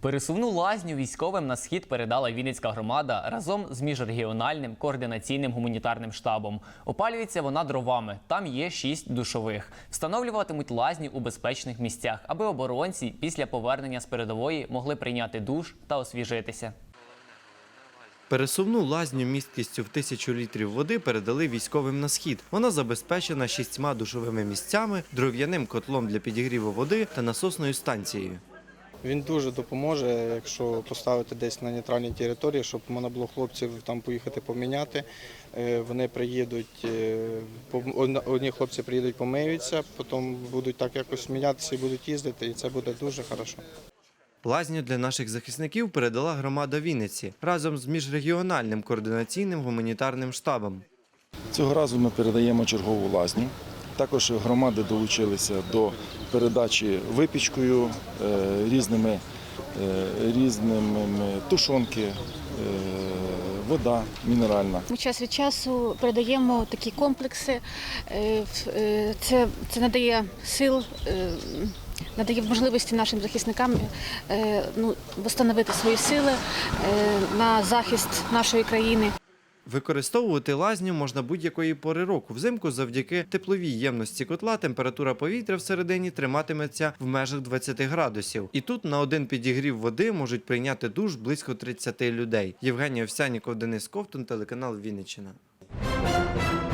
Пересувну лазню військовим на схід передала Вінницька громада разом з міжрегіональним координаційним гуманітарним штабом. Опалюється вона дровами. Там є шість душових. Встановлюватимуть лазню у безпечних місцях, аби оборонці після повернення з передової могли прийняти душ та освіжитися. Пересувну лазню місткістю в тисячу літрів води передали військовим на схід. Вона забезпечена шістьма душовими місцями, дров'яним котлом для підігріву води та насосною станцією. Він дуже допоможе, якщо поставити десь на нейтральній території, щоб можна було хлопців там поїхати поміняти. Е, Вони приїдуть, е, по- одні хлопці приїдуть, помиються, потім будуть так якось мінятися і будуть їздити, і це буде дуже хорошо. Лазню для наших захисників передала громада Вінниці разом з міжрегіональним координаційним гуманітарним штабом. Цього разу ми передаємо чергову лазню. Також громади долучилися до передачі випічкою, е, різними, е, різними тушонки, е, вода мінеральна. Ми час від часу передаємо такі комплекси. Це, це надає сил, надає можливості нашим захисникам ну, встановити свої сили на захист нашої країни. Використовувати лазню можна будь-якої пори року. Взимку завдяки тепловій ємності котла температура повітря всередині триматиметься в межах 20 градусів. І тут на один підігрів води можуть прийняти душ близько 30 людей. Євгенія Овсяніков, Денис Ковтун, телеканал Вінниччина.